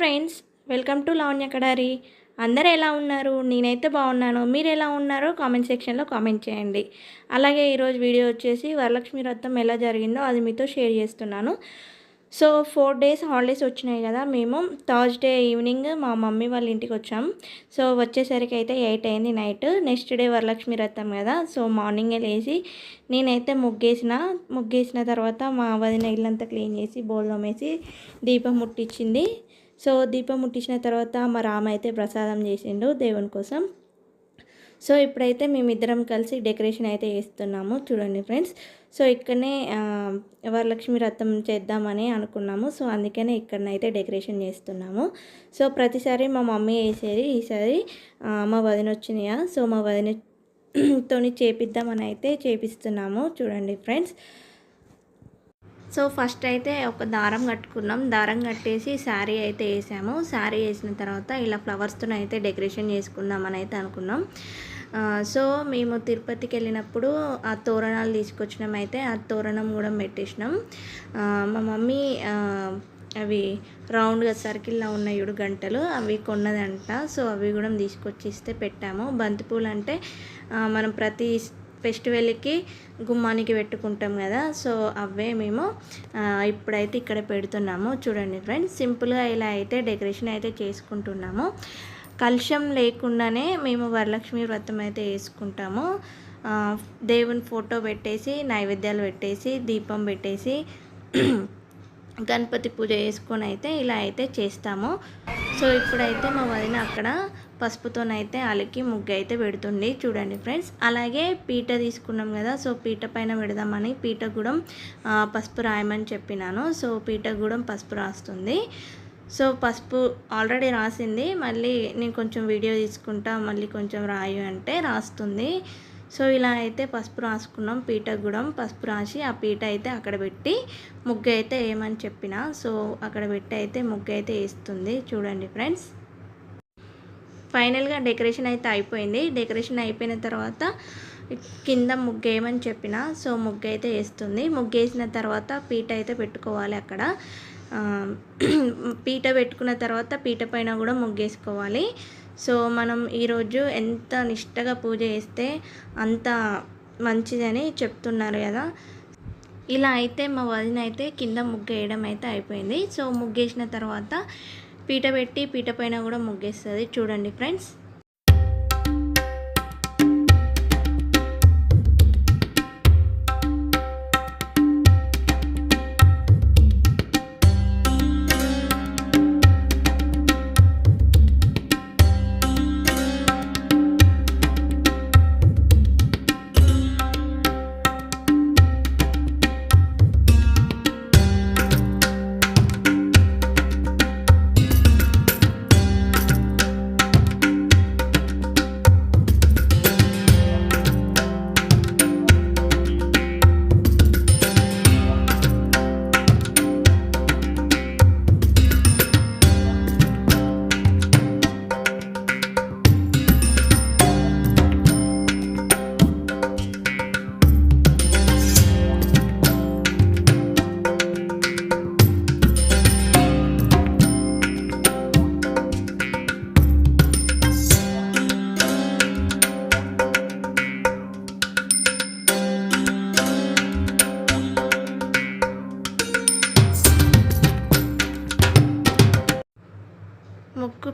Friends welcome to Lavanya Kadari. అందరూ ఎలా ఉన్నారు? నేనైతే బాగున్నాను. మీరు ఎలా ఉన్నారో కామెంట్ సెక్షన్లో కామెంట్ చేయండి. అలాగే ఈరోజు వీడియో వచ్చేసి వరలక్ష్మి వ్రతం ఎలా జరిగిందో అది మీతో షేర్ చేస్తున్నాను. సో ఫోర్ డేస్ హాలిడేస్ వచ్చినాయి కదా మేము థర్స్డే ఈవినింగ్ మా మమ్మీ వాళ్ళ ఇంటికి వచ్చాం. సో వచ్చేసరికి అయితే ఎయిట్ అయింది నైట్. నెక్స్ట్ డే వరలక్ష్మి వ్రతం కదా సో మార్నింగే లేచి నేనైతే ముగ్గేసిన. ముగ్గేసిన తర్వాత మా వదిన ఇల్లంతా క్లీన్ చేసి బోల్డం వేసి దీపం ముట్టించింది సో దీపం ముట్టించిన తర్వాత మా రామ అయితే ప్రసాదం చేసిండు దేవుని కోసం. సో ఇప్పుడైతే మేమిద్దరం కలిసి డెకరేషన్ అయితే చేస్తున్నాము చూడండి ఫ్రెండ్స్. సో ఇక్కడనే వరలక్ష్మి రథం చేద్దామని అనుకున్నాము. సో అందుకనే ఇక్కడనైతే డెకరేషన్ చేస్తున్నాము. సో ప్రతిసారి మా మమ్మీ వేసేది ఈసారి మా వదిన వచ్చినాయా? సో మా వదిన తోని చేపిద్దామని అయితే చేపిస్తున్నాము చూడండి ఫ్రెండ్స్. సో ఫస్ట్ అయితే ఒక దారం కట్టుకున్నాం. దారం కట్టేసి శారీ అయితే వేసాము. శారీ వేసిన తర్వాత ఇలా ఫ్లవర్స్తో అయితే డెకరేషన్ చేసుకుందామని అయితే అనుకున్నాం. సో మేము తిరుపతికి వెళ్ళినప్పుడు ఆ తోరణాలు తీసుకొచ్చినాం అయితే ఆ తోరణం కూడా పెట్టేసినాం. మా మమ్మీ అవి రౌండ్గా సర్కిల్లో ఉన్న ఏడు గంటలు అవి కొన్నదంట. సో అవి కూడా తీసుకొచ్చి ఇస్తే పెట్టాము. బంతిపూలు అంటే మనం ప్రతి ఫెస్టివల్కి గుమ్మానికి పెట్టుకుంటాం కదా సో అవే మేము ఇప్పుడైతే ఇక్కడ పెడుతున్నాము. చూడండి ఫ్రెండ్స్ సింపుల్గా ఇలా అయితే డెకరేషన్ అయితే చేసుకుంటున్నాము. కలుషం లేకుండానే మేము వరలక్ష్మి వ్రతం అయితే వేసుకుంటాము. దేవుని ఫోటో పెట్టేసి నైవేద్యాలు పెట్టేసి దీపం పెట్టేసి గణపతి పూజ చేసుకొని అయితే ఇలా అయితే చేస్తాము. సో ఇప్పుడైతే మా వదిన అక్కడ పసుపుతోనైతే అలికి ముగ్గు అయితే పెడుతుంది. చూడండి ఫ్రెండ్స్ అలాగే పీట తీసుకున్నాం కదా సో పీట పైన పెడదామని పీట కూడా పసుపు రాయమని చెప్పినాను. సో పీట కూడా పసుపు రాస్తుంది. సో పసుపు ఆల్రెడీ రాసింది. మళ్ళీ నేను కొంచెం వీడియో తీసుకుంటా మళ్ళీ కొంచెం రాయు అంటే రాస్తుంది. సో ఇలా అయితే పసుపు రాసుకున్నాం పీట కూడా పసుపు రాసి ఆ పీట అయితే అక్కడ పెట్టి ముగ్గు అయితే వేయమని చెప్పిన. సో అక్కడ పెట్టి అయితే ముగ్గు అయితే వేస్తుంది. చూడండి ఫ్రెండ్స్. ఫైనల్గా డెకరేషన్ అయితే అయిపోయింది. డెకరేషన్ అయిపోయిన తర్వాత కింద ముగ్గు వేయమని చెప్పిన సో ముగ్గు అయితే వేస్తుంది. ముగ్గు వేసిన తర్వాత పీట అయితే పెట్టుకోవాలి అక్కడ. పీట పెట్టుకున్న తర్వాత పీట పైన కూడా ముగ్గేసుకోవాలి. సో మనం ఈరోజు ఎంత నిష్టగా పూజ చేస్తే అంత మంచిదని చెప్తున్నారు కదా. ఇలా అయితే మా వదిన అయితే కింద ముగ్గు వేయడం అయితే అయిపోయింది. సో ముగ్గేసిన తర్వాత పీట పెట్టి పీట పైన కూడా ముగ్గేస్తుంది. చూడండి ఫ్రెండ్స్.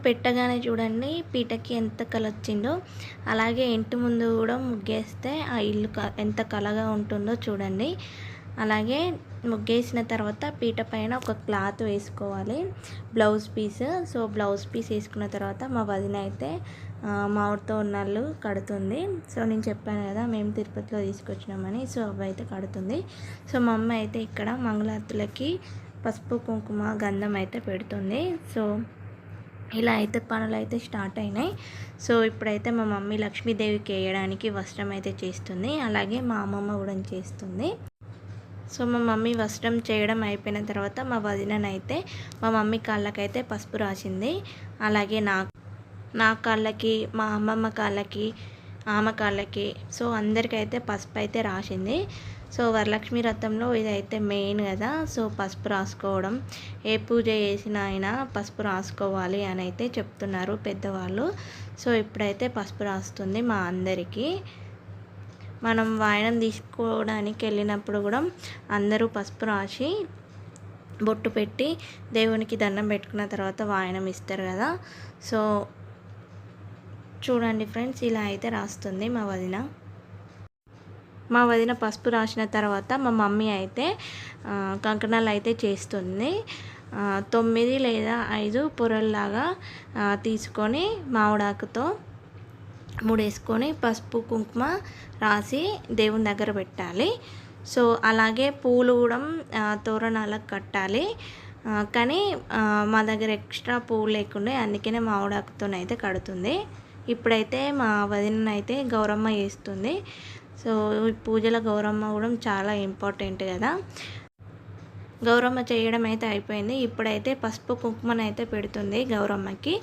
పెట్టగానే చూడండి పీటకి ఎంత కల వచ్చిందో అలాగే ఇంటి ముందు కూడా ముగ్గేస్తే ఆ ఇల్లు ఎంత కలగా ఉంటుందో చూడండి. అలాగే ముగ్గేసిన తర్వాత పీట పైన ఒక క్లాత్ వేసుకోవాలి blouse piece. So blouse piece వేసుకున్న తర్వాత మా వదిన అయితే ఆ, మామిడితో ఉన్నాళ్ళు కడుతుంది. సో నేను చెప్పాను కదా మేము తిరుపతిలో తీసుకొచ్చినామని సో అవి అయితే కడుతుంది. సో మా అమ్మ అయితే ఇక్కడ మంగళార్తులకి పసుపు కుంకుమ గంధం అయితే పెడుతుంది. సో ఇలా అయితే పనులు అయితే స్టార్ట్ అయినాయి. సో ఇప్పుడైతే మా మమ్మీ లక్ష్మీదేవికి వేయడానికి వస్త్రం అయితే చేస్తుంది. అలాగే మా అమ్మమ్మ కూడా చేస్తుంది. సో మా మమ్మీ వస్త్రం చేయడం అయిపోయిన తర్వాత మా వదిననైతే మా మమ్మీ కాళ్ళకైతే పసుపు రాసింది. అలాగే నా నా కాళ్ళకి మా అమ్మమ్మ కాళ్ళకి ఆమె కాళ్ళకి సో అందరికైతే పసుపు అయితే రాసింది. సో వరలక్ష్మి వ్రతంలో ఇదైతే మెయిన్ కదా. సో పసుపు రాసుకోవడం ఏ పూజ చేసినా అయినా పసుపు రాసుకోవాలి అని అయితే చెప్తున్నారు పెద్దవాళ్ళు. సో ఇప్పుడైతే పసుపు రాస్తుంది మా అందరికీ. మనం వాయనం తీసుకోవడానికి వెళ్ళినప్పుడు కూడా అందరూ పసుపు రాసి బొట్టు పెట్టి దేవునికి దండం పెట్టుకున్న తర్వాత వాయనం ఇస్తారు కదా. సో చూడండి ఫ్రెండ్స్ ఇలా అయితే రాస్తుంది మా వదిన. మా వదిన పసుపు రాసిన తర్వాత మా మమ్మీ అయితే కంకణాలు అయితే చేస్తుంది. తొమ్మిది లేదా ఐదు పొరల్లాగా తీసుకొని మామిడాకుతో ముడేసుకొని పసుపు కుంకుమ రాసి దేవుని దగ్గర పెట్టాలి. సో అలాగే పూలు కూడా తోరణాలకు కట్టాలి. కానీ మా దగ్గర ఎక్స్ట్రా పువ్వు లేకుండా అందుకనే మామిడాకుతోనైతే కడుతుంది. ఇప్పుడైతే మా వదిన అయితే గౌరమ్మ చేస్తుంది. సో పూజల గౌరమ్మ కూడా చాలా ఇంపార్టెంట్ కదా. గౌరమ్మ చేయడం అయితే అయిపోయింది. ఇప్పుడైతే పసుపు కుంకుమనైతే పెడుతుంది గౌరమ్మకి.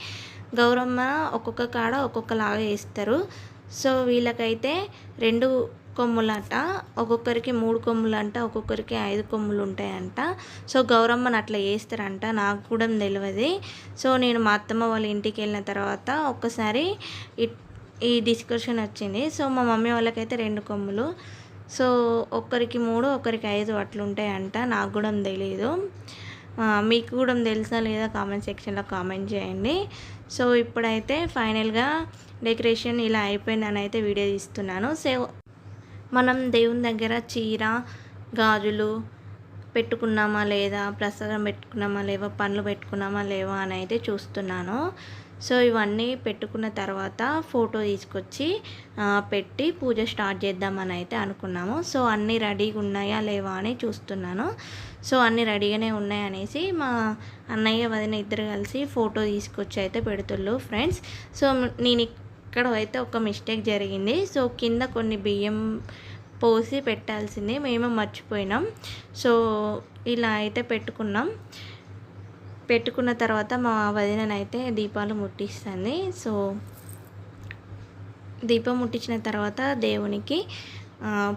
గౌరమ్మ ఒక్కొక్క కాడ ఒక్కొక్కలాగా వేస్తారు. సో వీళ్ళకైతే రెండు కొమ్ములంట. ఒక్కొక్కరికి మూడు కొమ్ములంట ఒక్కొక్కరికి ఐదు కొమ్ములు ఉంటాయంట సో గౌరమ్మని అట్లా వేస్తారంట. నాకు కూడా తెలియదు. సో నేను మా అత్తమ్మ వాళ్ళ ఇంటికి వెళ్ళిన తర్వాత ఒక్కసారి ఈ డిస్కషన్ వచ్చింది. సో మా మమ్మీ వాళ్ళకైతే రెండు కొమ్ములు. సో ఒక్కరికి మూడు ఒకరికి ఐదు అట్లుంటాయంట. నాకు కూడా తెలియదు మీకు కూడా తెలుసా లేదా కామెంట్ సెక్షన్లో కామెంట్ చేయండి. సో ఇప్పుడైతే ఫైనల్గా డెకరేషన్ ఇలా అయిపోయిందని అయితే వీడియో తీస్తున్నాను. సో మనం దేవుని దగ్గర చీర గాజులు పెట్టుకున్నామా లేదా ప్రసాదం పెట్టుకున్నామా లేవా పండ్లు పెట్టుకున్నామా లేవా అని అయితే చూస్తున్నాను. సో ఇవన్నీ పెట్టుకున్న తర్వాత ఫోటో తీసుకొచ్చి పెట్టి పూజ స్టార్ట్ చేద్దామని అయితే అనుకున్నాము. సో అన్నీ రెడీగా ఉన్నాయా లేవా అని చూస్తున్నాను. సో అన్నీ రెడీగానే ఉన్నాయి అనేసి మా అన్నయ్య వదిన ఇద్దరు కలిసి ఫోటో తీసుకొచ్చి అయితే పెడుతుళ్ళు ఫ్రెండ్స్. సో నేను ఇక్కడ అయితే ఒక మిస్టేక్ జరిగింది. సో కింద కొన్ని బియ్యం పోసి పెట్టాల్సింది మేము మర్చిపోయినాం. సో ఇలా అయితే పెట్టుకున్నాం. పెట్టుకున్న తర్వాత మా వదిననైతే దీపాలు ముట్టిస్తుంది. సో దీపం ముట్టించిన తర్వాత దేవునికి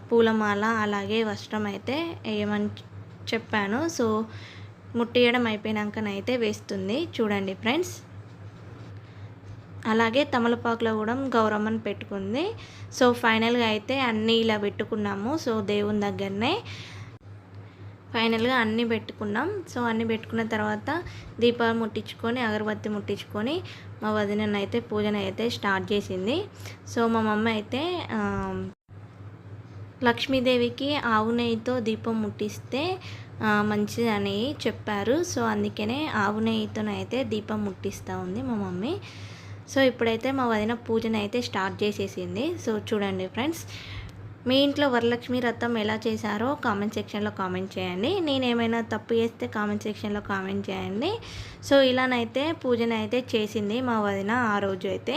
పూలమాల అలాగే వస్త్రం అయితే వేయమని చెప్పాను. సో ముట్టియడం అయిపోయినాకనైతే వేస్తుంది. చూడండి ఫ్రెండ్స్. అలాగే తమలపాకులో కూడా గౌరమ్మని పెట్టుకుంది. సో ఫైనల్గా అయితే అన్నీ ఇలా పెట్టుకున్నాము. సో దేవుని దగ్గరనే ఫైనల్గా అన్నీ పెట్టుకున్నాం. సో అన్నీ పెట్టుకున్న తర్వాత దీపాలు ముట్టించుకొని అగరబత్తి ముట్టించుకొని మా వదిన అయితే పూజన అయితే స్టార్ట్ చేసింది. సో మా మమ్మ అయితే లక్ష్మీదేవికి ఆవు నెయ్యితో దీపం ముట్టిస్తే మంచిదని చెప్పారు. సో అందుకనే ఆవు నెయ్యితోనైతే దీపం ముట్టిస్తూ ఉంది మా మమ్మీ. సో ఇప్పుడైతే మా వదిన పూజను అయితే స్టార్ట్ చేసేసింది. సో చూడండి ఫ్రెండ్స్ మీ ఇంట్లో వరలక్ష్మి రథం ఎలా చేశారో కామెంట్ సెక్షన్లో కామెంట్ చేయండి. నేను ఏమైనా తప్పు చేస్తే కామెంట్ సెక్షన్లో కామెంట్ చేయండి. సో ఇలానైతే పూజనైతే చేసింది మా వదిన ఆ రోజు అయితే.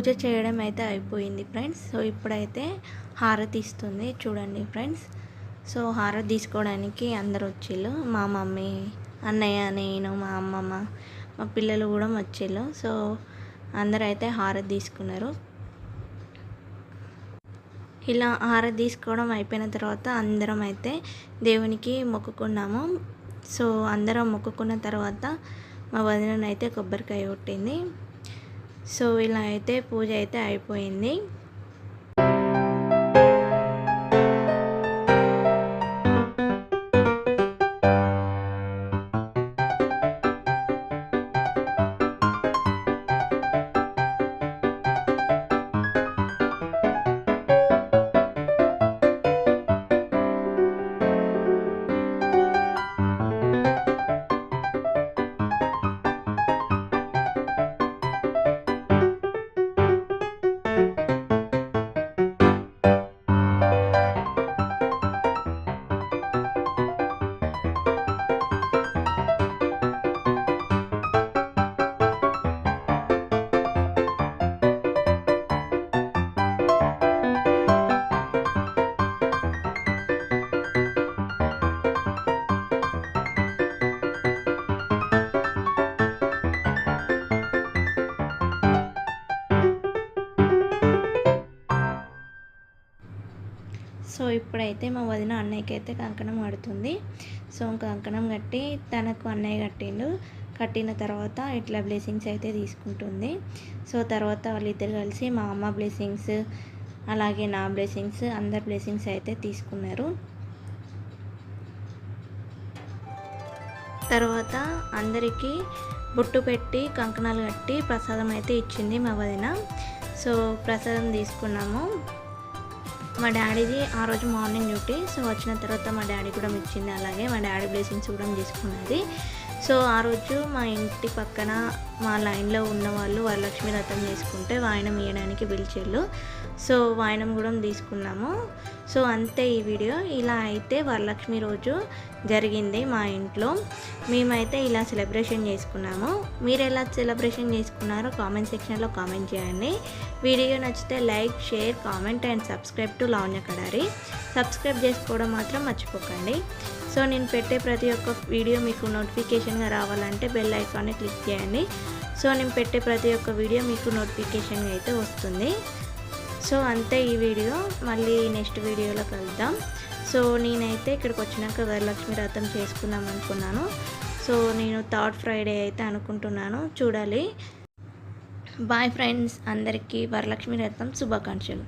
పూజ చేయడం అయితే అయిపోయింది ఫ్రెండ్స్. సో ఇప్పుడైతే హారతి ఇస్తుంది. చూడండి ఫ్రెండ్స్. సో హారతి తీసుకోవడానికి అందరు వచ్చిళ్ళు. మా మమ్మీ అన్నయ్య నేను మా అమ్మమ్మ మా పిల్లలు కూడా వచ్చిళ్ళు. సో అందరూ అయితే హారతి తీసుకున్నారు. ఇలా హారతి తీసుకోవడం అయిపోయిన తర్వాత అందరం అయితే దేవునికి మొక్కుకున్నాము. సో అందరం మొక్కుకున్న తర్వాత మా వదిన అయితే కొబ్బరికాయ కొట్టింది. సో ఇలా అయితే పూజ అయితే అయిపోయింది. సో ఇప్పుడైతే మా వదిన అన్నయ్యకి అయితే కంకణం కడుతుంది. సో కంకణం కట్టి తనకు అన్నయ్య కట్టిండు. కట్టిన తర్వాత ఇట్లా బ్లెస్సింగ్స్ అయితే తీసుకుంటుంది. సో తర్వాత వాళ్ళిద్దరు కలిసి మా అమ్మ బ్లెస్సింగ్స్ అలాగే నా బ్లెస్సింగ్స్ అందరి బ్లెస్సింగ్స్ అయితే తీసుకున్నారు. తర్వాత అందరికీ బొట్టు పెట్టి కంకణాలు కట్టి ప్రసాదం అయితే ఇచ్చింది మా వదిన. సో ప్రసాదం తీసుకున్నాము. మా డాడీది ఆ రోజు మార్నింగ్ డ్యూటీ సో వచ్చిన తర్వాత మా డాడీ కూడా ఇచ్చింది అలాగే మా డాడీ బ్లెస్సింగ్స్ కూడా తీసుకున్నది. సో ఆ రోజు మా ఇంటి పక్కన మా లైన్లో ఉన్న వాళ్ళు వరలక్ష్మి రథం చేసుకుంటే వాయనం ఇవ్వడానికి పిలిచేళ్ళు సో వాయనం కూడా తీసుకున్నాము. సో అంతే ఈ వీడియో. ఇలా అయితే వరలక్ష్మి రోజు జరిగింది మా ఇంట్లో. మేమైతే ఇలా సెలబ్రేషన్ చేసుకున్నాము. మీరు ఎలా సెలబ్రేషన్ చేసుకున్నారో కామెంట్ సెక్షన్లో కామెంట్ చేయండి. వీడియో నచ్చితే like share comment and subscribe to Lavanya Kadari. Subscribe చేసుకోవడం మాత్రం మర్చిపోకండి. సో నేను పెట్టే ప్రతి ఒక్క వీడియో మీకు నోటిఫికేషన్గా రావాలంటే బెల్ ఐకాన్ని క్లిక్ చేయండి. సో నేను పెట్టే ప్రతి ఒక్క వీడియో మీకు నోటిఫికేషన్గా అయితే వస్తుంది. సో అంతే ఈ వీడియో. మళ్ళీ నెక్స్ట్ వీడియోలో కలుద్దాం. సో నేనైతే ఇక్కడికి వచ్చినాక వరలక్ష్మి వ్రతం చేసుకుందాం అనుకున్నాను. సో నేను థర్డ్ ఫ్రైడే అయితే అనుకుంటున్నాను. చూడాలి. బాయ్ ఫ్రెండ్స్ అందరికీ వరలక్ష్మి వ్రతం శుభాకాంక్షలు.